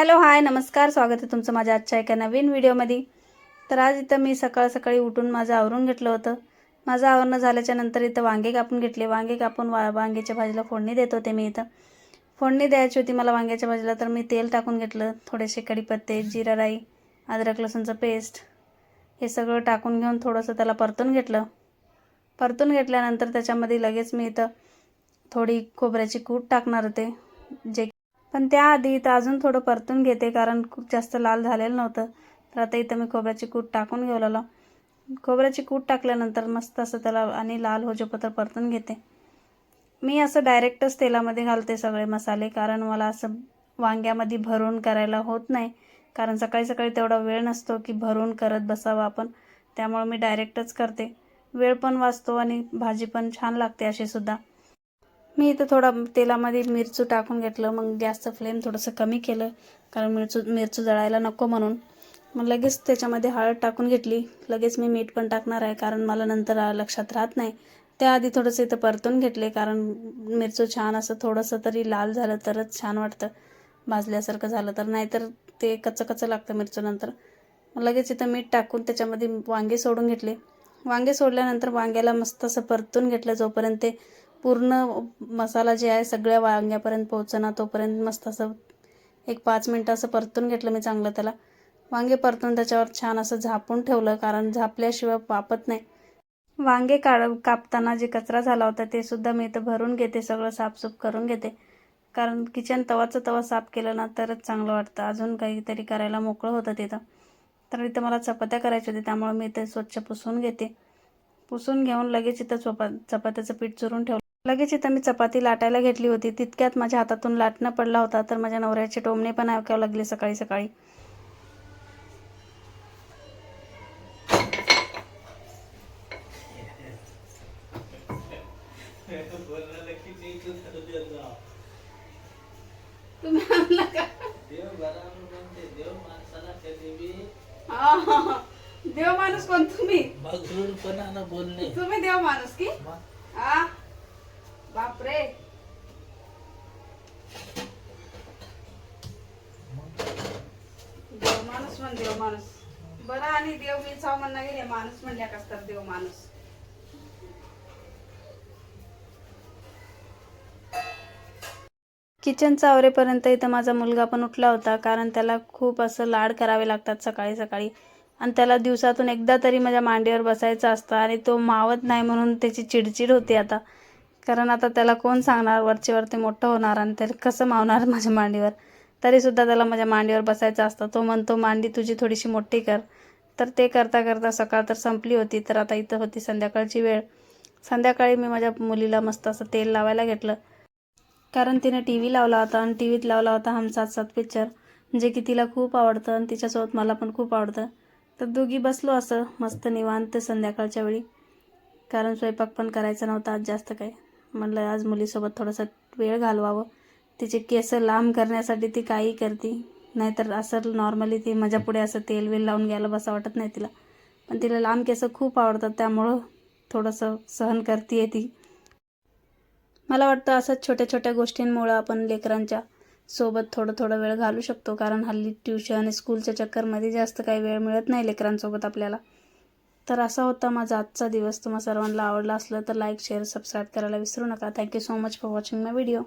Hello hi नमस्कार स्वागत आहे तुमचं माझ्या आजच्या एका नवीन व्हिडिओमध्ये. तर आज इथं मी सकाळ सकाळी उठून माझं आवरून घेतलं होतं. माझं आवरणं झाल्याच्यानंतर इथं वांगे कापून घेतले. वांगे कापून वा वांग्याच्या भाजीला फोडणी देत होते मी इथं. फोडणी द्यायची होती मला वांग्याच्या भाजीला तर मी तेल टाकून घेतलं. थोडेसे कढीपत्ते जिरा राई अद्रक लसूणचं पेस्ट हे सगळं टाकून घेऊन थोडंसं त्याला परतून घेतलं. परतून घेतल्यानंतर त्याच्यामध्ये लगेच मी इथं थोडी खोबऱ्याची कूट टाकणार होते जे पण त्याआधी इथं अजून थोडं परतून घेते कारण खूप जास्त लाल झालेलं नव्हतं. तर आता इथं मी खोबऱ्याची कूट टाकून घेवलेलं. खोबऱ्याची कूट टाकल्यानंतर मस्त असं त्याला आणि लाल होजोपत्र परतून घेते. मी असं डायरेक्टच तेलामध्ये घालते सगळे मसाले कारण मला असं वांग्यामध्ये भरून करायला होत नाही. कारण सकाळी सकाळी तेवढा वेळ नसतो की भरून करत बसावं आपण. त्यामुळे मी डायरेक्टच करते. वेळ पण वाचतो आणि भाजी पण छान लागते अशी सुद्धा. मी इथं थोडा तेलामध्ये मिरचू टाकून घेतलं मग गॅसचं फ्लेम थोडंसं कमी केलं कारण मिरचू मिरचू जळायला नको म्हणून. मग लगेच त्याच्यामध्ये हळद टाकून घेतली. लगेच मी मीठ पण टाकणार आहे कारण मला नंतर लक्षात राहत नाही. त्याआधी थोडंसं इथं परतून घेतले कारण मिरचू छान असं थोडंसं तरी लाल झालं तरच छान वाटतं. भाजल्यासारखं झालं तर. नाहीतर ते कच्चं कच्चं लागतं मिरचू नंतर. मग लगेच इथं मीठ टाकून त्याच्यामध्ये वांगे सोडून घेतले. वांगे सोडल्यानंतर वांग्याला मस्त असं परतून घेतलं जोपर्यंत ते पूर्ण मसाला जे आहे सगळ्या वांग्यापर्यंत पोहोचना तोपर्यंत मस्त असं एक पाच मिनटं असं परतून घेतलं मी चांगलं त्याला. वांगे परतून त्याच्यावर छान असं झापून ठेवलं कारण झापल्याशिवाय वापत नाही. वांगे काढ कापताना जे कचरा झाला होता ते सुद्धा मी इथं भरून घेते सगळं साफसूफ करून घेते. कारण किचन तवाचं तवा साफ केलं ना तरच चांगलं वाटतं. अजून काहीतरी करायला मोकळं होतं तिथं. तर इथं मला चपात्या करायच्या होत्या त्यामुळे मी इथे स्वच्छ पुसून घेते. पुसून घेऊन लगेच इथं चपा चपात्याचं पीठ चुरून ठेवलं. लगेच इथं मी चपाती लाटायला घेतली होती. तितक्यात माझ्या हातातून लाटणं पडला होता तर माझ्या नवऱ्याचे टोमणे पण ऐकावं लागले सकाळी सकाळी. हा. देव माणूस कोण तुम्ही? बोलणे. तुम्ही देव माणूस की? हा बापरे. देव माणूस म्हण देव माणूस. बरं आणि देव मी चाव म्हणणं गेले माणूस म्हणल्या कसतात देव माणूस. किचनचं आवरेपर्यंत इथं माझा मुलगा पण उठला होता कारण त्याला खूप असं लाड करावे लागतात सकाळी सकाळी. आणि त्याला दिवसातून एकदा तरी माझ्या मांडीवर बसायचं असतं आणि तो मावत नाही म्हणून त्याची चिडचिड होती आता. कारण आता त्याला कोण सांगणार? वरचे वरती मोठं होणार आणि त्याला कसं मावणार माझ्या मांडीवर? तरीसुद्धा त्याला माझ्या मांडीवर बसायचं असतं. तो म्हणतो मांडी तुझी थोडीशी मोठी कर. तर ते करता करता सकाळ तर संपली होती. तर आता इथं होती संध्याकाळची वेळ. संध्याकाळी मी माझ्या मुलीला मस्त असं तेल लावायला घेतलं. कारण तिने टी व्ही लावला होता आणि टी व्हीत लावला होता हम सात सात पिक्चर जे की तिला खूप आवडतं आणि तिच्यासोबत मला पण खूप आवडतं. तर दोघी बसलो असं मस्त निवांत संध्याकाळच्या वेळी. कारण स्वयंपाक पण करायचा नव्हता आज जास्त काही. म्हणलं आज मुलीसोबत थोडासा वेळ घालवावं. तिचे केस लांब करण्यासाठी ती काही करते. नाहीतर असं नॉर्मली ती माझ्या पुढे असं तेल वेल लावून घ्यायला बसा वाटत नाही तिला. पण तिला लांब केस खूप आवडतात त्यामुळं थोडंसं सहन करते ती. मला वाटतं असंच छोट्या छोट्या गोष्टींमुळं आपण लेकरांच्या सोबत थोडं थोडं वेळ घालू शकतो. कारण हल्ली ट्युशन आणि स्कूलच्या चक्करमध्ये जास्त काही वेळ मिळत नाही लेकरांसोबत आपल्याला. तर असा होता माझा आजचा दिवस. तुम्हा सर्वांना आवडला असलं तर लाईक शेअर सबस्क्राईब करायला विसरू नका. Thank you so much for watching my video